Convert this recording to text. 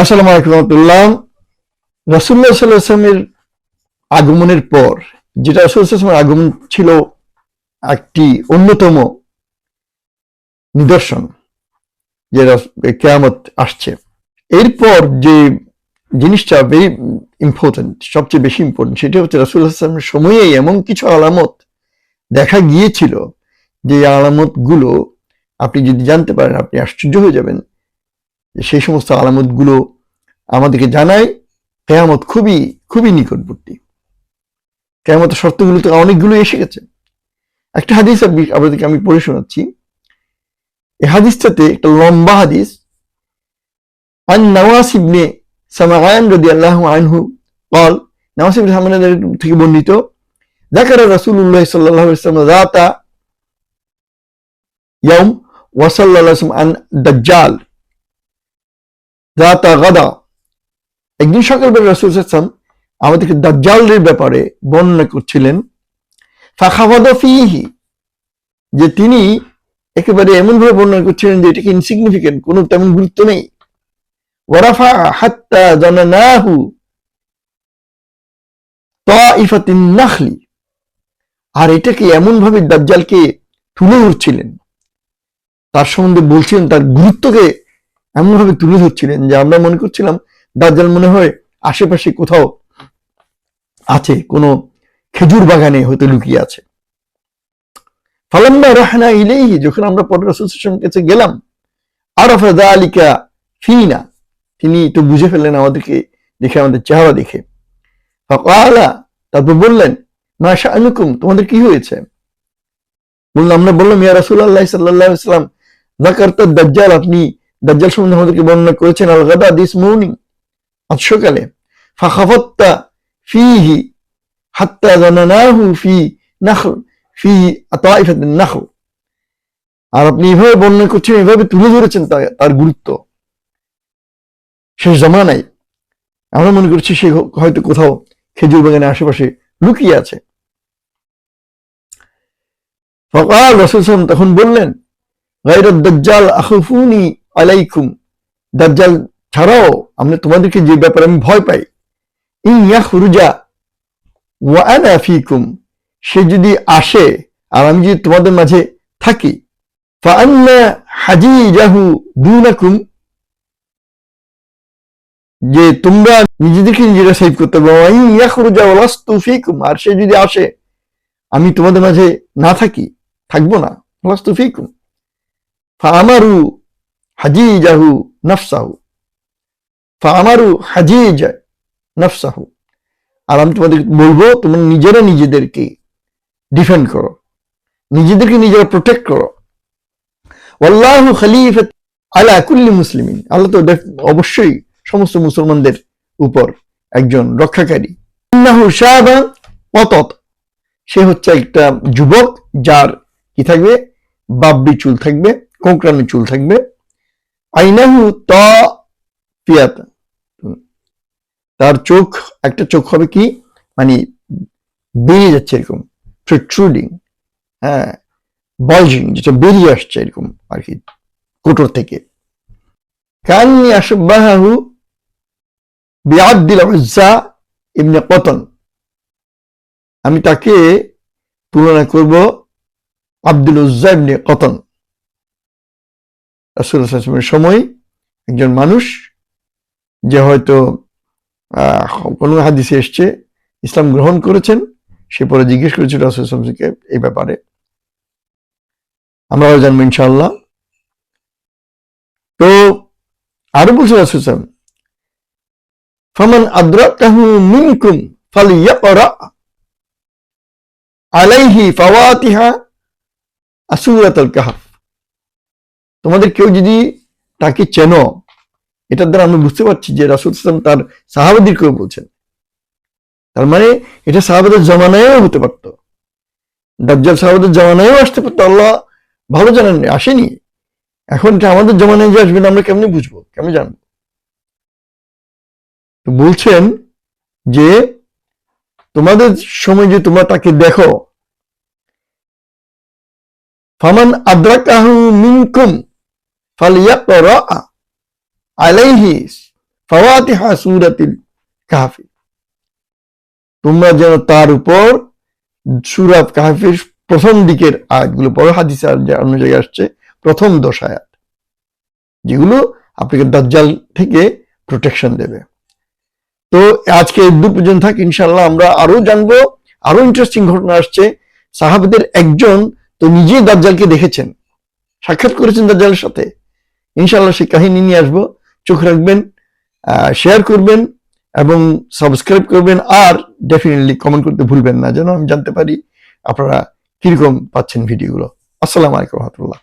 আসসালামু আলাইকুম রহমতুল্লাহ। রাসুল্লাহ সাল্লাহামের আগমনের পর, যেটা রাসুল্লাহামের আগমন ছিল একটি অন্যতম নিদর্শন, যে কেয়ামত আসছে। এরপর যে জিনিসটা ভেরি ইম্পর্টেন্ট সবচেয়ে বেশি ইম্পর্টেন্ট সেটা হচ্ছে রাসুল্লাহ আসলামের সময়েই এমন কিছু আলামত দেখা গিয়েছিল, যে আলামতগুলো আপনি যদি জানতে পারেন, আপনি আশ্চর্য হয়ে যাবেন। সেই সমস্ত আলামতগুলো আমাদেরকে জানায় কেয়ামত খুবই খুবই নিকটবর্তী কেয়ামতের শর্তগুলো তো অনেকগুলো এসে গেছে একটা হাদিস আপনি- আপনাদেরকে আমি পড়ে শোনাচ্ছি এই হাদিসটাতে একটা লম্বা হাদিস আন নওয়াস ইবনে সামাগান রাদিয়াল্লাহু আনহু قال নওয়াস ইবনে সামাগান থেকে বর্ণিত ذكر رسول الله صلى الله عليه وسلم ذات يوم وصلى الله عليه وسلم عن دجال রাতা গাদা। একদিন সকালবেলা রসুল সাল্লাম আমাদেরকে দাজ্জালের ব্যাপারে বর্ণনা করছিলেন, ফাখাফাদা ফিহি, যে তিনি একেবারে এমন ভাবে বর্ণনা করছিলেন যে এটাকে ইনসিগনিফিকেন্ট কোনো তেমন গুরুত্ব নেই। আর এটাকে এমন ভাবে দাজ্জালকে তুলে ধরছিলেন। তার সম্বন্ধে বলছিলেন, তার গুরুত্বকে এমনভাবে তুলে ধরছিলেন যে আমরা মনে করছিলাম দাজ্জাল মনে হয় আশেপাশে কোথাও আছে, কোনো খেজুর বাগানে হয়তো লুকিয়ে আছে। ফালাম্মা রাহনা ইলেই যখন আমরা পরে রসুলের কাছে গেলাম, আরফা আলিকা ফিনা, তিনি তো বুঝে ফেললেন আমাদেরকে দেখে, আমাদের চেহারা দেখে। ফাকালা, তারপর বললেন, মা শানুকুম, তোমাদের কি হয়েছে? বললাম, আমরা বললাম, ইয়া রাসূলুল্লাহ সাল্লাল্লাহু আলাইহি সাল্লাম যাকারতা দাজ্জাল, আপনি দাজ্জাল সম্বন্ধে আমাদেরকে বর্ণনা করেছেন আল গাদা দিস মর্নিং আজ সকালে, ফাখাফাত্তা ফিহি হাত্তা জানানাহু ফি নাখল ফি তাইফাতিন নাখল আর আপনি এভাবে বর্ণনা করছেন, এভাবে তুলে ধরেছেন তার গুরুত্ব শেষ জামানায় আমরা মনে করছি সে হয়তো কোথাও খেজুর বাগানের আশেপাশে লুকিয়ে আছে। ফকাল রসুল তখন বললেন গাইর দাজ্জাল আখফুনি আলাইকুম। দাজ্জাল ছাড়াও আমরা তোমাদেরকে যে ব্যাপারে আমি ভয় পাই, ইন ইয়াখরুজা ওয়া আনা ফিকুম, সে যদি আসে আর আমি যদি তোমাদের মাঝে থাকি ফাআন্না হাজিজাহু দুনাকুম, যে তোমরা নিজেদেরকে নিজেরা সেভ করতে পারো। ওয়া ইন ইয়াখরুজা ওয়ালাস্তু ফিকুম, আর সে যদি আসে, আমি তোমাদের মাঝে না থাকি, থাকব না ফামারু হাজিজাহু নফসাহু। ফামারু হাজিজ নফসাহু। আর আমি তোমাদের বলব, তোমরা নিজেরা নিজেদেরকে ডিফেন্ড করো। নিজেদেরকে নিজেরা প্রোটেক্ট করো। ওয়াল্লাহু খলিফাত আলা কুল্লি মুসলিমিন। আল্লাহ তো অবশ্যই সমস্ত মুসলমানদের উপর একজন রক্ষাকারী। ওয়াতাত সে হচ্ছে একটা যুবক, যার কি থাকবে? বাব্বি চুল থাকবে, কোঁকড়ানো চুল থাকবে। আইনাহু তার চোখ, একটা চোখ হবে কি? মানে বেরিয়ে যাচ্ছে এরকম প্রট্রুডিং হ্যাঁ বলজিং যেটা বেরিয়ে আসছে এরকম আর কি, কোটর থেকে। কান্নি আশবাহু বিআব্দিল উজ্জা ইবনে কতন। আমি তাকে তুলনা করব আব্দুল উজ্জা ইবনে কতন। রাসুলের সময় একজন মানুষ যে হয়তো কোনো হাদিসে এসছে, ইসলাম গ্রহণ করেছেন, সে পরে জিজ্ঞেস করেছিল রাসুলকে এই ব্যাপারে। আমরাও জানব ইনশাআল্লাহ। তো আরও বলছে রাসুল ফমান ফালিয়াকরা আলাইহি ফাওয়াতিহা আসুরাতুল কাহফ। তোমাদের কেউ যদি তাকে চেনো, এটার দ্বারা আমরা বুঝতে পারছি যে রাসুল ইসলাম তার সাহাবাদিরকেও বলছেন। তার মানে এটা সাহাবাদের জমানায়ও হতে পারত। দাজ্জাল সাহাবাদের জমানায়ও আসতে পারতো, আল্লাহ ভালো জানেন, আসেনি। এখন এটা আমাদের জমানায় যে আসবে না আমরা কেমনি বুঝব, কেমনি জানব? বলছেন যে তোমাদের সময় যে তোমরা তাকে দেখো, ফামান আদ্রাকাহু মিনকুম ফালিয়াকরা আলাইহি ফাওয়াতিহা সুরাতিল কাহাফি তোমরা যেন তার উপর সুরাত কাহাফির প্রথম দিকের আয়াতগুলো পড়ো, হাদিস আর অন্য জায়গায় আসছে, প্রথম দশ আয়াত, যেগুলো আপনাকে দাজ্জাল থেকে প্রোটেকশন দেবে। তো আজকে দু পর্যন্ত থাক ইনশাল্লাহ আমরা আরও জানব, আরও ইন্টারেস্টিং ঘটনা আসছে। সাহাবাদের একজন তো নিজেই দাজ্জালকে দেখেছেন, সাক্ষাৎ করেছেন দাজ্জালের সাথে। ইনশাল্লাহ সেই কাহিনী নিয়ে আসব। চোখ রাখবেন শেয়ার করবেন এবং সাবস্ক্রাইব করবেন আর ডেফিনেটলি কমেন্ট করতে ভুলবেন না, যেন আমি জানতে পারি আপনারা কীরকম পাচ্ছেন ভিডিওগুলো আসসালামু আলাইকুম রহমতুল্লাহ।